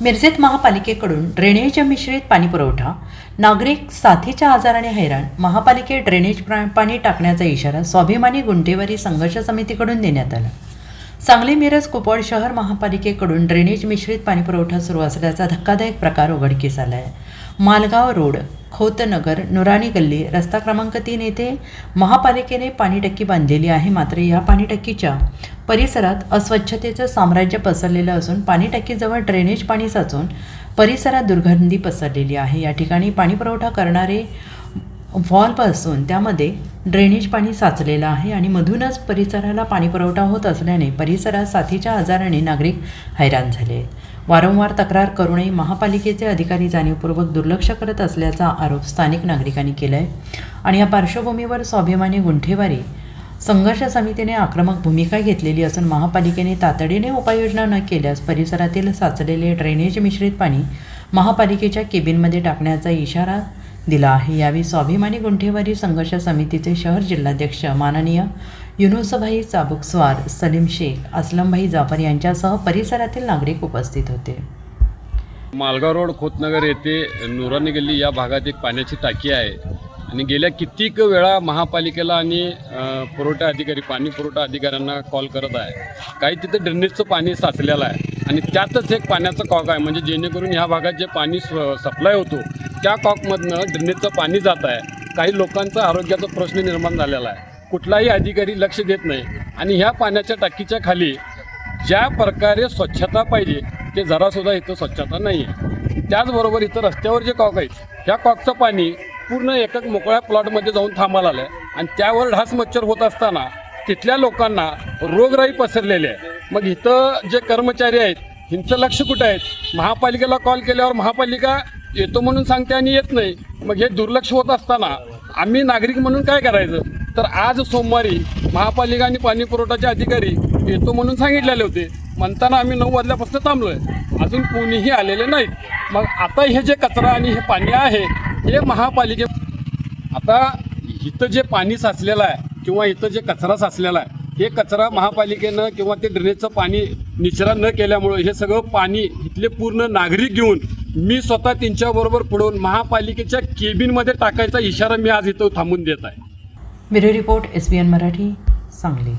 मिरजेत महापालिकेकडून ड्रेनेज मिश्रित पाणी पुरवठा नागरिक साथीच्या आजाराने हैराण महापालिकेत ड्रेनेज प्रा- पाणी टाकण्याचा इशारा स्वाभिमानी गुंटेवारी संघर्ष समितीकडून देण्यात आला. सांगली मिरज कुपवाड शहर महापालिकेकडून ड्रेनेज मिश्रित पाणी पुरवठा सुरू असल्याचा धक्कादायक प्रकार उघडकीस आला आहे मालगाव रोड खोतनगर नुराणी गल्ली रस्ता क्रमांक तीन येथे महापालिकेने पाणी टक्की बांधलेली आहे. मात्र या पाणी टक्कीच्या परिसरात अस्वच्छतेचं साम्राज्य पसरलेलं असून पाणी टक्कीजवळ ड्रेनेज पाणी साचून परिसरात दुर्गंधी पसरलेली आहे. या ठिकाणी पाणी पुरवठा करणारे व्हॉल्व असून त्यामध्ये ड्रेनेज पाणी साचलेलं आहे आणि मधूनच परिसराला पाणी पुरवठा होत असल्याने परिसरात साथीच्या आजाराने नागरिक हैराण झाले. आहेत वारंवार तक्रार करूनही महापालिकेचे अधिकारी जाणीवपूर्वक दुर्लक्ष करत असल्याचा आरोप स्थानिक नागरिकांनी केला आहे आणि या पार्श्वभूमीवर स्वाभिमानी गुंठेवारी संघर्ष समितीने आक्रमक भूमिका घेतलेली असून महापालिकेने तातडीने उपाययोजना न केल्यास परिसरातील साचलेले ड्रेनेज मिश्रित पाणी महापालिकेच्या केबिनमध्ये टाकण्याचा इशारा दिला आहे. यावेळी स्वाभिमानी गुंठेवारी संघर्ष समितीचे शहर जिल्हाध्यक्ष माननीय युनुसभाई चाबुकस्वार सलीम शेख असलमभाई जाफर यांच्यासह परिसरातील नागरिक उपस्थित होते. मालगाव रोड खोतनगर येथे नुरानी गल्ली या भागात एक पाण्याची टाकी आहे. आणि गेल्या कित्येक वेळा महापालिकेला आणि पुरवठा अधिकारी पाणी पुरवठा अधिकाऱ्यांना कॉल करत आहे. काही तिथे ड्रेनेजचं पाणी साचलेलं आहे. आणि त्यातच एक पाण्याचं कॉक आहे. म्हणजे जेणेकरून ह्या भागात जे पाणी सप्लाय होतो त्या कॉकमधनं ड्रेनेजचं पाणी जात आहे. काही लोकांचा आरोग्याचा प्रश्न निर्माण झालेला आहे. कुठलाही अधिकारी लक्ष देत नाही. आणि ह्या पाण्याच्या टाकीच्या खाली ज्या प्रकारे स्वच्छता पाहिजे ते जरासुद्धा इथं स्वच्छता नाही आहे त्याचबरोबर इथं रस्त्यावर जे कॉक आहेत ह्या कॉकचं पाणी पूर्ण एकक मोकळ्या प्लॉटमध्ये जाऊन थांबायला आलं आहे आणि त्यावर ढास मच्छर होत असताना तिथल्या लोकांना रोगराई पसरलेली आहे. मग इथं जे कर्मचारी आहेत हिंचं लक्ष कुठं आहेत महापालिकेला कॉल केल्यावर महापालिका येतो म्हणून सांगते आणि येत नाही. मग हे दुर्लक्ष होत असताना आम्ही नागरिक म्हणून काय करायचं? तर आज सोमवारी महापालिका आणि पाणी पुरवठ्याचे अधिकारी येतो म्हणून सांगितलेले होते. म्हणताना आम्ही नऊ वाजल्यापासून थांबलो आहे अजून कोणीही आलेले नाहीत. मग आता हे जे कचरा आणि हे पाणी आहे हे महापालिके आता इथं जे पाणी साचलेलं आहे किंवा इथं जे कचरा साचलेला आहे हे कचरा महापालिकेनं किंवा ते ड्रेनेजचं पाणी निचरा न केल्यामुळं हे सगळं पाणी इथले पूर्ण नागरिक घेऊन मी स्वतः त्यांच्याबरोबर पुढून महापालिकेच्या केबिनमध्ये टाकायचा इशारा मी आज इथं थांबून देत आहे. Bureau report S B N Marathi Sangli.